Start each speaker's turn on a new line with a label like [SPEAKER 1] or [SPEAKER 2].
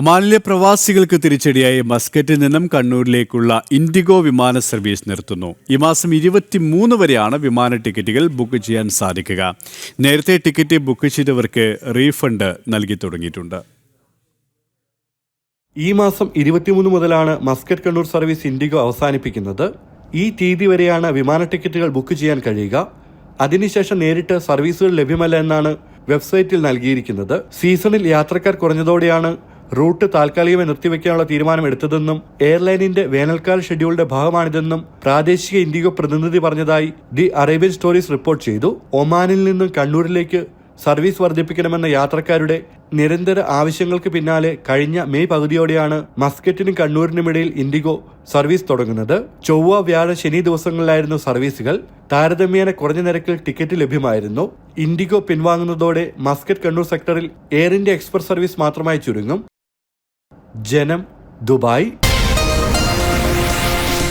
[SPEAKER 1] ഒമാനിലെ പ്രവാസികൾക്ക് തിരിച്ചടിയായി മസ്കറ്റിൽ നിന്നും കണ്ണൂരിലേക്കുള്ള ഇൻഡിഗോ വിമാന സർവീസ് നിർത്തുന്നു. ഈ മാസം ഇരുപത്തിമൂന്ന് വരെയാണ് വിമാന ടിക്കറ്റുകൾ ബുക്ക് ചെയ്യാൻ സാധിക്കുക. നേരത്തെ ടിക്കറ്റ് ബുക്ക് ചെയ്തവർക്ക് റീഫണ്ട് നൽകി തുടങ്ങിയിട്ടുണ്ട്.
[SPEAKER 2] ഈ മാസം ഇരുപത്തിമൂന്ന് മുതലാണ് മസ്കറ്റ് കണ്ണൂർ സർവീസ് ഇൻഡിഗോ അവസാനിപ്പിക്കുന്നത്. ഈ തീയതി വരെയാണ് വിമാന ടിക്കറ്റുകൾ ബുക്ക് ചെയ്യാൻ കഴിയുക. അതിനുശേഷം നേരിട്ട് സർവീസുകൾ ലഭ്യമല്ല എന്നാണ് വെബ്സൈറ്റിൽ നൽകിയിരിക്കുന്നത്. സീസണിൽ യാത്രക്കാർ കുറഞ്ഞതോടെയാണ് റൂട്ട് താൽക്കാലികമായി നിർത്തിവെക്കാനുള്ള തീരുമാനം എടുത്തതെന്നും എയർലൈനിന്റെ വേനൽക്കാല ഷെഡ്യൂളിന്റെ ഭാഗമാണിതെന്നും പ്രാദേശിക ഇൻഡിഗോ പ്രതിനിധി പറഞ്ഞതായി ദി അറേബ്യൻ സ്റ്റോറീസ് റിപ്പോർട്ട് ചെയ്തു. ഒമാനിൽ നിന്നും കണ്ണൂരിലേക്ക് സർവീസ് വർദ്ധിപ്പിക്കണമെന്ന യാത്രക്കാരുടെ നിരന്തര ആവശ്യങ്ങൾക്ക് പിന്നാലെ കഴിഞ്ഞ മെയ് പകുതിയോടെയാണ് മസ്കറ്റിനും കണ്ണൂരിനുമിടയിൽ ഇൻഡിഗോ സർവീസ് തുടങ്ങുന്നത്. ചൊവ്വ വ്യാഴ ശനി ദിവസങ്ങളിലായിരുന്നു സർവീസുകൾ. താരതമ്യേന കുറഞ്ഞ നിരക്കിൽ ടിക്കറ്റ് ലഭ്യമായിരുന്നു. ഇൻഡിഗോ പിൻവാങ്ങുന്നതോടെ മസ്കറ്റ് കണ്ണൂർ സെക്ടറിൽ എയർ ഇന്ത്യ എക്സ്പ്രസ് സർവീസ് മാത്രമായി ചുരുങ്ങും. ജനം ദുബായ്.